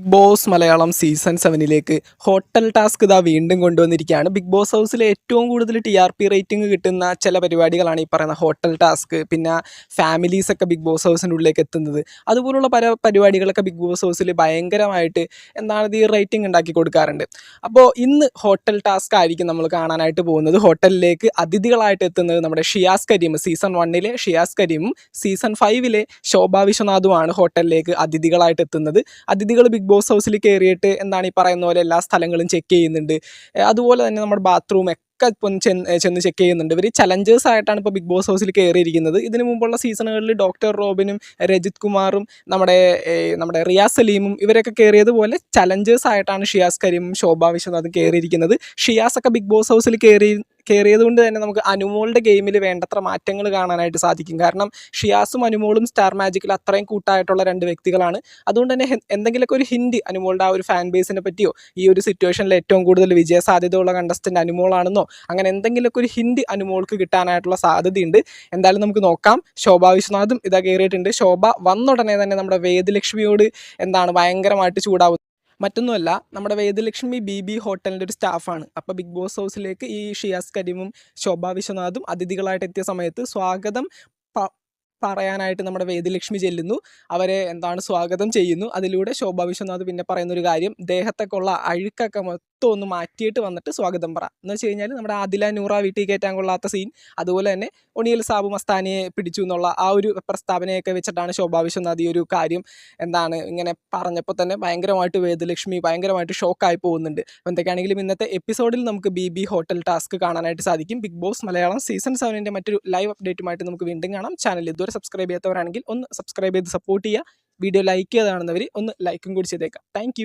Big boss Malayalam season സെവനിലേക്ക് hotel task ഇതാ വീണ്ടും കൊണ്ടുവന്നിരിക്കുകയാണ്. ബിഗ് ബോസ് ഹൗസിൽ ഏറ്റവും കൂടുതൽ ടി ആർ പി റേറ്റിംഗ് കിട്ടുന്ന ചില പരിപാടികളാണ് ഈ പറയുന്ന ഹോട്ടൽ ടാസ്ക് പിന്നെ ഫാമിലീസൊക്കെ ബിഗ് ബോസ് ഹൗസിന്റെ ഉള്ളിലേക്ക് എത്തുന്നത്. അതുപോലുള്ള പല പരിപാടികളൊക്കെ ബിഗ് ബോസ് ഹൗസിൽ ഭയങ്കരമായിട്ട് എന്താണ് ഈ റേറ്റിംഗ് ഉണ്ടാക്കി കൊടുക്കാറുണ്ട്. അപ്പോൾ ഇന്ന് ഹോട്ടൽ ടാസ്ക് ആയിരിക്കും നമ്മൾ കാണാനായിട്ട് പോകുന്നത്. ഹോട്ടലിലേക്ക് അതിഥികളായിട്ട് എത്തുന്നത് നമ്മുടെ ഷിയാസ് കരീം സീസൺ വണ്ണിലെ ഷിയാസ് കരീമും സീസൺ ഫൈവിലെ ശോഭാ വിശ്വനാഥുമാണ് ഹോട്ടലിലേക്ക് അതിഥികളായിട്ട് എത്തുന്നത്. അതിഥികൾ ബിഗ് ബോസ് ഹൗസിൽ കയറിയിട്ട് എന്താണ് ഈ പറയുന്ന പോലെ എല്ലാ സ്ഥലങ്ങളും ചെക്ക് ചെയ്യുന്നുണ്ട്. അതുപോലെ തന്നെ നമ്മുടെ ബാത്റൂം ഒക്കെ ഇപ്പം ചെന്ന് ചെക്ക് ചെയ്യുന്നുണ്ട്. ഇവർ ചലഞ്ചേഴ്സ് ആയിട്ടാണ് ഇപ്പോൾ ബിഗ് ബോസ് ഹൗസിൽ കയറിയിരിക്കുന്നത് ഇതിനു മുമ്പുള്ള സീസണുകളിൽ ഡോക്ടർ റോബിനും രജിത് കുമാറും നമ്മുടെ നമ്മുടെ റിയാസ് സലീമും ഇവരൊക്കെ കയറിയതുപോലെ ചലഞ്ചേഴ്സ് ആയിട്ടാണ് ഷിയാസ് കരീമും ശോഭ വിശ്വനാഥും കയറിയിരിക്കുന്നത് ഷിയാസ് ഒക്കെ ബിഗ് ബോസ് ഹൗസിൽ കയറി കയറിയത് കൊണ്ട് തന്നെ നമുക്ക് അനുമോളുടെ ഗെയിമിൽ വേണ്ടത്ര മാറ്റങ്ങൾ കാണാനായിട്ട് സാധിക്കും. കാരണം ഷിയാസും അനുമോളും സ്റ്റാർ മാജിക്കിൽ അത്രയും കൂട്ടായിട്ടുള്ള രണ്ട് വ്യക്തികളാണ്. അതുകൊണ്ട് തന്നെ എന്തെങ്കിലുമൊക്കെ ഒരു ഹിൻഡ് അനുമോളുടെ ആ ഒരു ഫാൻ ബേസിനെ പറ്റിയോ ഈ ഒരു സിറ്റുവേഷനിൽ ഏറ്റവും കൂടുതൽ വിജയ സാധ്യതയുള്ള കണ്ടസ്റ്റന്റ് അനുമോളാണെന്നോ അങ്ങനെ എന്തെങ്കിലുമൊക്കെ ഒരു ഹിൻഡ് അനുമോൾക്ക് കിട്ടാനായിട്ടുള്ള സാധ്യതയുണ്ട്. എന്തായാലും നമുക്ക് നോക്കാം. ശോഭ വിശ്വനാഥും ഇതാ കയറിയിട്ടുണ്ട് ശോഭ വന്നുടനെ തന്നെ നമ്മുടെ വേദലക്ഷ്മിയോട് എന്താണ് ഭയങ്കരമായിട്ട് ചൂടാവുന്നത് മറ്റൊന്നുമല്ല നമ്മുടെ വേദലക്ഷ്മി ബി ബി ഹോട്ടലിന്റെ ഒരു സ്റ്റാഫാണ്. അപ്പോൾ ബിഗ് ബോസ് ഹൗസിലേക്ക് ഈ ഷിയാസ് കരീമും ശോഭ വിശ്വനാഥും അതിഥികളായിട്ട് എത്തിയ സമയത്ത് സ്വാഗതം പറയാനായിട്ട് നമ്മുടെ വേദലക്ഷ്മി ചെല്ലുന്നു. അവരെ എന്താണ് സ്വാഗതം ചെയ്യുന്നു. അതിലൂടെ ശോഭ വിശ്വനാഥ് പിന്നെ പറയുന്ന ഒരു കാര്യം ദേഹത്തേക്കുള്ള അഴുക്കൊക്കെ മൊത്തം ഒന്ന് മാറ്റിയിട്ട് വന്നിട്ട് സ്വാഗതം പറ. എന്ന് വെച്ച് കഴിഞ്ഞാൽ നമ്മുടെ ആദില നൂറ വീട്ടിൽ കയറ്റാൻ കൊള്ളാത്ത സീൻ അതുപോലെ തന്നെ ഒണിയൽ സാബു മസ്താനിയെ പിടിച്ചു എന്നുള്ള ആ ഒരു പ്രസ്താവനയൊക്കെ വെച്ചിട്ടാണ് ശോഭാവിശ്വം നദി ഒരു കാര്യം എന്താണ് ഇങ്ങനെ പറഞ്ഞപ്പോൾ തന്നെ ഭയങ്കരമായിട്ട് വേദലക്ഷ്മി ഭയങ്കരമായിട്ട് ഷോക്കായി പോകുന്നുണ്ട്. അപ്പോൾ എന്തൊക്കെയാണെങ്കിലും ഇന്നത്തെ എപ്പിസോഡിൽ നമുക്ക് ബി ബി ഹോട്ടൽ ടാസ്ക് കാണാനായിട്ട് സാധിക്കും. ബിഗ് ബോസ് മലയാളം സീസൺ സെവനിന്റെ മറ്റൊരു ലൈവ് അപ്ഡേറ്റുമായിട്ട് നമുക്ക് വീണ്ടും കാണാം. ചാനൽ ഇതുവരെ സബ്സ്ക്രൈബ് ചെയ്യാത്തവരാണെങ്കിൽ ഒന്ന് സബ്സ്ക്രൈബ് ചെയ്ത് സപ്പോർട്ട് ചെയ്യുക. വീഡിയോ ലൈക്ക് ചെയ്താണെന്നവർ ഒന്ന് ലൈക്കും കൂടി ചെയ്തേക്കാം താങ്ക്